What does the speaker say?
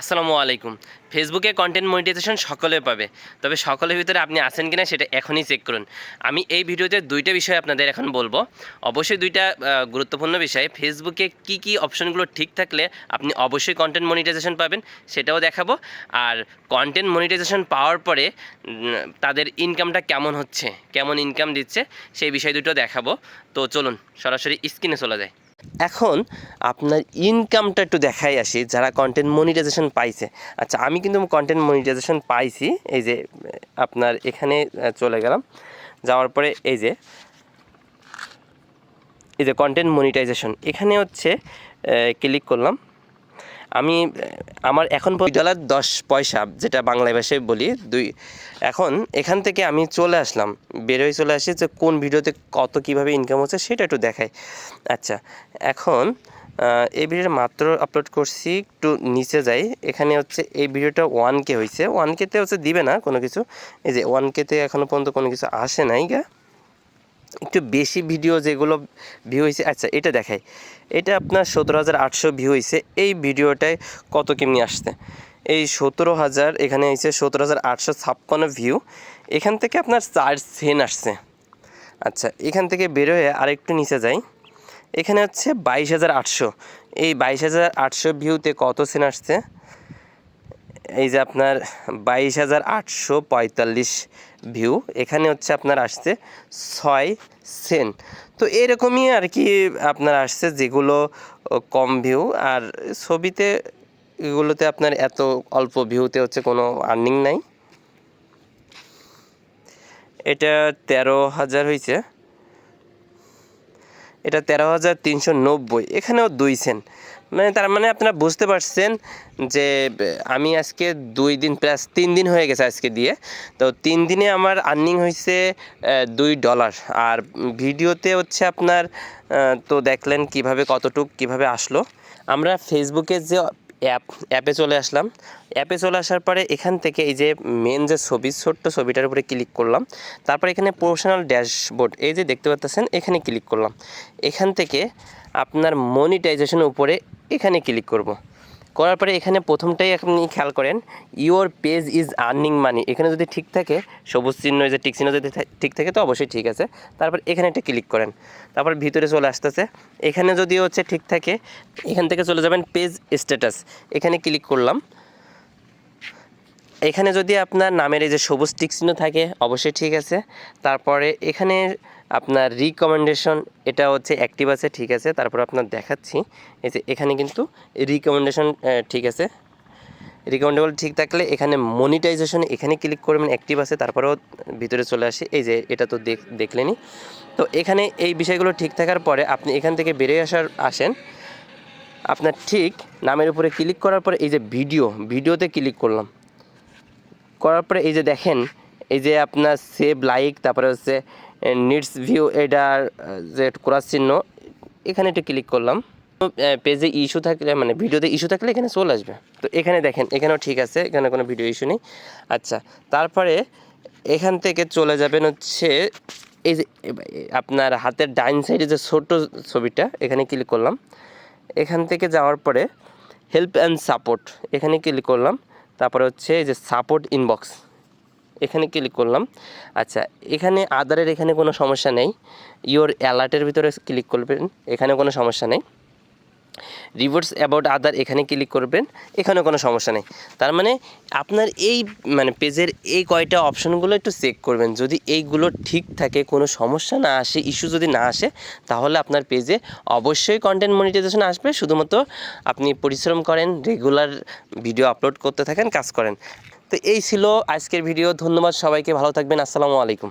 আসসালামু আলাইকুম। ফেসবুকে কন্টেন্ট মনিটাইজেশন সকলে পাবে, তবে সকলের ভিতরে আপনি আছেন কিনা সেটা এখনই চেক করুন। আমি এই ভিডিওতে দুইটা বিষয় আপনাদের এখন বলব। অবশ্যই দুইটা গুরুত্বপূর্ণ বিষয়। ফেসবুকে কি কি অপশনগুলো ঠিক থাকলে আপনি অবশ্যই কন্টেন্ট মনিটাইজেশন পাবেন, সেটাও দেখাবো। আর কন্টেন্ট মনিটাইজেশন পাওয়ার পরে তাদের ইনকামটা কেমন হচ্ছে, কেমন ইনকাম দিচ্ছে, সেই বিষয় দুটো দেখাবো। তো চলুন, সরাসরি স্ক্রিনে চলে যায় এখন আপনার ইনকামটা একটু দেখাই আসি, যারা কন্টেন্ট মনিটাইজেশন পাইছে। আচ্ছা আমি কিন্তু কন্টেন্ট মনিটাইজেশন পাইছি, এই যে, আপনার এখানে চলে গেলাম। যাওয়ার পরে এই যে এই যে কন্টেন্ট মনিটাইজেশন এখানে হচ্ছে ক্লিক করলাম। আমি, আমার এখন ডলার দশ পয়সা, যেটা বাংলা ভাষায় বলি, দুই এখন এখান থেকে আমি চলে আসলাম। বেরোয় চলে আসি যে কোন ভিডিওতে কত কীভাবে ইনকাম হচ্ছে, সেটা একটু দেখাই। আচ্ছা এখন এই ভিডিওটা মাত্র আপলোড করছি, একটু নিচে যাই। এখানে হচ্ছে এই ভিডিওটা ওয়ান কে হয়েছে ওয়ান কেতে হচ্ছে দিবে না কোনো কিছু। এই যে ওয়ান কেতে এখনও পর্যন্ত কোনো কিছু আসে নাই গা। একটু বেশি ভিডিও যেগুলো ভিউ হয়েছে আচ্ছা এটা দেখাই। এটা আপনার সতেরো হাজার আটশো ভিউ হয়েছে, এই ভিডিওটায় কত কেমনি আসছে? এই সতেরো হাজার, এখানে হয়েছে সতেরো হাজার আটশো ছাপ্পান্ন ভিউ এখান থেকে আপনার চার সেন আসছে। আচ্ছা এখান থেকে বেরোয় আরেকটু নিচে যাই। এখানে হচ্ছে বাইশ হাজার আটশো, এই বাইশ হাজার আটশো ভিউতে কত সেন আসছে? এই যে আপনার বাইশ হাজার আটশো পঁয়তাল্লিশ ভিউ এখানে হচ্ছে আপনার আসছে ছয় সেন। তো এরকমই আর কি আপনার আসছে যেগুলো কম ভিউ আর ছবিতে এগুলোতে আপনার এত অল্প ভিউতে হচ্ছে কোনো আর্নিং নাই। এটা তেরো হাজার হয়েছে এটা তেরো হাজার তিনশো নব্বই, এখানেও দুই সেন্ট মানে তার মানে আপনারা বুঝতে পারছেন যে আমি আজকে দুই দিন, প্লাস তিন দিন হয়ে গেছে আজকে দিয়ে। তো তিন দিনে আমার আর্নিং হয়েছে দুই ডলার আর ভিডিওতে হচ্ছে আপনার তো দেখলেন কীভাবে, কতটুক কীভাবে আসলো। আমরা ফেসবুকে যে অ্যাপ, অ্যাপে চলে আসলাম। অ্যাপে চলে আসার পরে এখান থেকে এই যে মেন যে ছবি, ছোট্ট ছবিটার উপরে ক্লিক করলাম। তারপর এখানে প্রফেশনাল ড্যাশবোর্ড এই যে দেখতে পাচ্ছেন এখানে ক্লিক করলাম। এখান থেকে আপনার মনিটাইজেশনের উপরে এখানে ক্লিক করব। করার পরে এখানে প্রথমটাই আপনি খেয়াল করেন your page is earning money এখানে যদি ঠিক থাকে, সবুজ চিহ্ন যে টিক চিহ্ন যদি ঠিক থাকে, তো অবশ্যই ঠিক আছে। তারপর এখানে একটা ক্লিক করেন। তারপর ভিতরে চলে আসতেছে। এখানে যদি হচ্ছে ঠিক থাকে, এখান থেকে চলে যাবেন পেজ স্ট্যাটাস এখানে ক্লিক করলাম। এখানে যদি আপনার নামের এই যে সবুজ টিক চিহ্ন থাকে, অবশ্যই ঠিক আছে। তারপরে এখানে আপনার রিকমেন্ডেশন এটা হচ্ছে অ্যাক্টিভ আছে, ঠিক আছে। তারপর আপনার দেখাচ্ছি। এই যে এখানে কিন্তু রিকমেন্ডেশন ঠিক আছে। রিকমেন্ডেবল ঠিক থাকলে এখানে মনিটাইজেশন এখানে ক্লিক করবেন অ্যাক্টিভ আছে, তারপরেও ভিতরে চলে আসে। এই যে এটা তো দেখ দেখলেনি তো এখানে এই বিষয়গুলো ঠিক থাকার পরে আপনি এখান থেকে বেরিয়ে আসার, আসেন। আপনার ঠিক নামের উপরে ক্লিক করার পরে এই যে ভিডিও ভিডিওতে ক্লিক করলাম। করার পরে এই যে দেখেন, এই যে আপনার সেভ লাইক তারপরে হচ্ছে নিডস ভিউ আহ, যে ক্রস চিহ্ন এখানে একটু ক্লিক করলাম। পেজে ইস্যু থাকলে মানে ভিডিওতে ইস্যু থাকলে এখানে চলে আসবে। তো এখানে দেখেন এখানেও ঠিক আছে এখানে কোনো ভিডিও ইস্যু নেই। আচ্ছা তারপরে এখান থেকে চলে যাবেন হচ্ছে এই যে আপনার হাতের ডাইন সাইডে যে ছোট ছবিটা এখানে ক্লিক করলাম। এখান থেকে যাওয়ার পরে হেল্প অ্যান্ড সাপোর্ট এখানে ক্লিক করলাম। তারপরে হচ্ছে এই যে সাপোর্ট ইনবক্স এখানে ক্লিক করলাম। আচ্ছা এখানে আদারের এখানে কোনো সমস্যা নেই। ইওর অ্যালার্টের ভিতরে ক্লিক করবেন এখানে কোনো সমস্যা নেই। রিভার্স অ্যাবাউট আদার এখানে ক্লিক করবেন এখানে কোনো সমস্যা নেই। তার মানে আপনার এই মানে পেজের এই কয়টা অপশনগুলো একটু চেক করবেন। যদি এইগুলো ঠিক থাকে, কোনো সমস্যা না আসে ইস্যু যদি না আসে, তাহলে আপনার পেজে অবশ্যই কন্টেন্ট মনিটাইজেশন আসবে। শুধুমাত্র আপনি পরিশ্রম করেন রেগুলার ভিডিও আপলোড করতে থাকেন, কাজ করেন। তো এই ছিল আজকের ভিডিও। ধন্যবাদ সবাইকে ভালো থাকবেন। আসসালামু আলাইকুম।